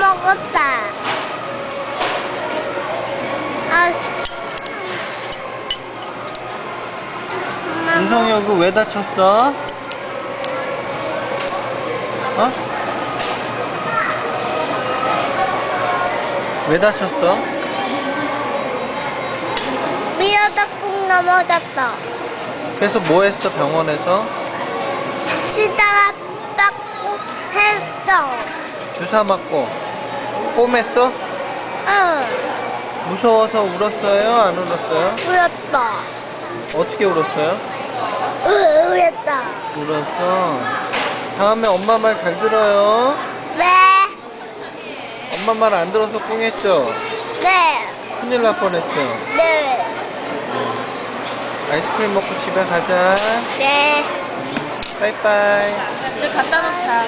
먹었다. 아씨. 엄마 윤성이 여기 왜 다쳤어? 어? 왜 다쳤어? 미어다 꾹 넘어졌다. 그래서 뭐 했어 병원에서? 치다가 빡고 했어. 주사 맞고 꿰맸어? 응. 무서워서 울었어요? 안 울었어요? 울었다. 어떻게 울었어요? 으, 울었다. 울었어. 다음에 엄마 말 잘 들어요. 네. 엄마 말 안 들어서 꿍했죠? 네. 큰일 날 뻔했죠? 네. 아이스크림 먹고 집에 가자. 네. 빠이빠이. 이제 갖다 놓자.